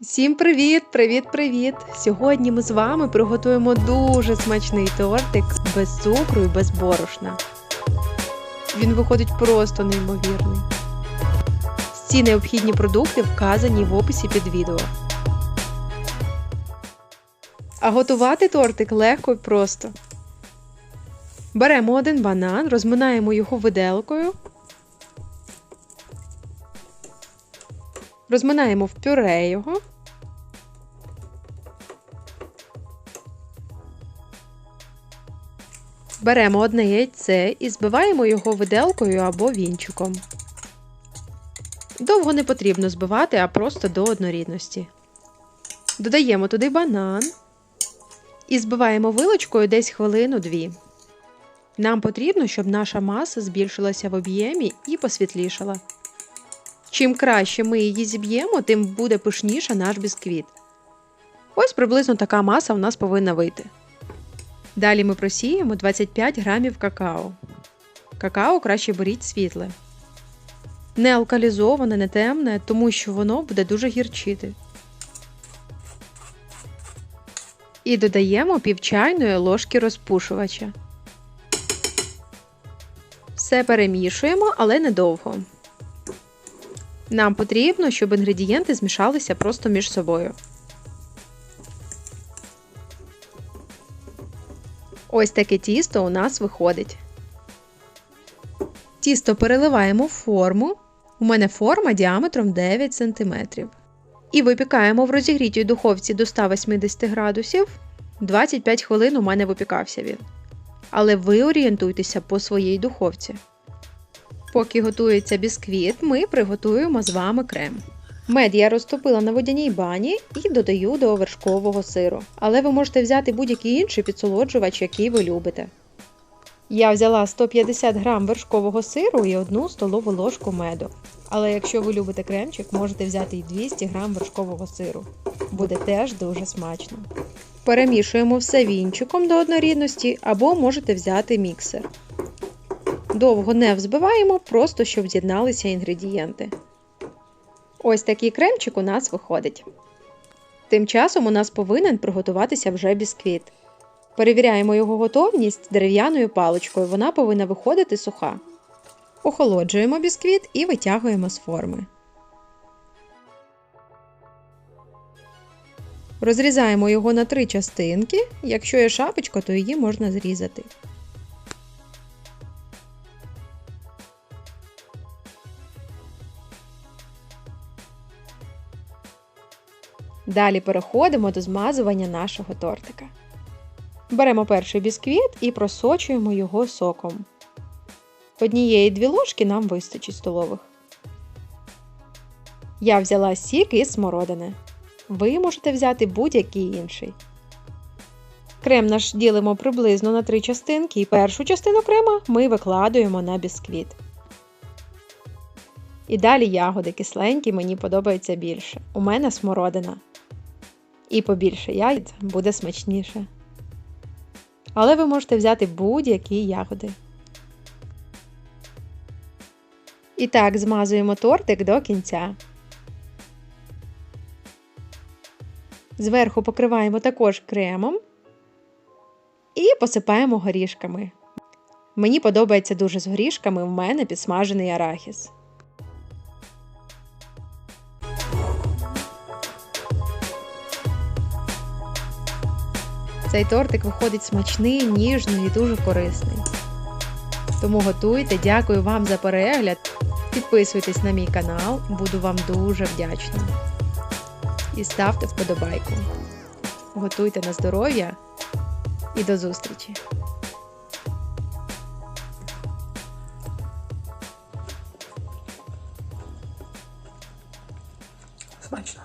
Всім привіт, привіт, привіт! Сьогодні ми з вами приготуємо дуже смачний тортик без цукру і без борошна. Він виходить просто неймовірний. Всі необхідні продукти вказані в описі під відео. А готувати тортик легко і просто. Беремо один банан, розминаємо його виделкою. Розминаємо в пюре його. Беремо одне яйце і збиваємо його виделкою або вінчиком. Довго не потрібно збивати, а просто до однорідності. Додаємо туди банан і збиваємо вилочкою десь хвилину-дві. Нам потрібно, щоб наша маса збільшилася в об'ємі і посвітлішала. Чим краще ми її зіб'ємо, тим буде пишніше наш бісквіт. Ось приблизно така маса в нас повинна вийти. Далі ми просіємо 25 грамів какао. Какао краще беріть світле. Не алкалізоване, не темне, тому що воно буде дуже гірчити. І додаємо пів чайної ложки розпушувача. Все перемішуємо, але недовго. Нам потрібно, щоб інгредієнти змішалися просто між собою. Ось таке тісто у нас виходить. Тісто переливаємо в форму. У мене форма діаметром 9 см. І випікаємо в розігрітій духовці до 180 градусів. 25 хвилин у мене випікався він. Але ви орієнтуйтеся по своїй духовці. Поки готується бісквіт, ми приготуємо з вами крем. Мед я розтопила на водяній бані і додаю до вершкового сиру. Але ви можете взяти будь-який інший підсолоджувач, який ви любите. Я взяла 150 г вершкового сиру і 1 столову ложку меду. Але якщо ви любите кремчик, можете взяти і 200 г вершкового сиру. Буде теж дуже смачно. Перемішуємо все вінчиком до однорідності або можете взяти міксер. Довго не взбиваємо, просто щоб з'єдналися інгредієнти. Ось такий кремчик у нас виходить. Тим часом у нас повинен приготуватися вже бісквіт. Перевіряємо його готовність дерев'яною паличкою, вона повинна виходити суха. Охолоджуємо бісквіт і витягуємо з форми. Розрізаємо його на три частинки. Якщо є шапочка, то її можна зрізати. Далі переходимо до змазування нашого тортика. Беремо перший бісквіт і просочуємо його соком. Однієї дві ложки нам вистачить столових. Я взяла сік із смородини. Ви можете взяти будь-який інший. Крем наш ділимо приблизно на три частинки, і першу частину крема ми викладуємо на бісквіт. І далі ягоди кисленькі мені подобаються більше. У мене смородина. І побільше яйць буде смачніше. Але ви можете взяти будь-які ягоди. І так, змазуємо тортик до кінця. Зверху покриваємо також кремом і посипаємо горішками. Мені подобається дуже з горішками, в мене підсмажений арахіс. Цей тортик виходить смачний, ніжний і дуже корисний. Тому готуйте, дякую вам за перегляд. Підписуйтесь на мій канал, буду вам дуже вдячна. І ставте вподобайку. Готуйте на здоров'я і до зустрічі! Смачно.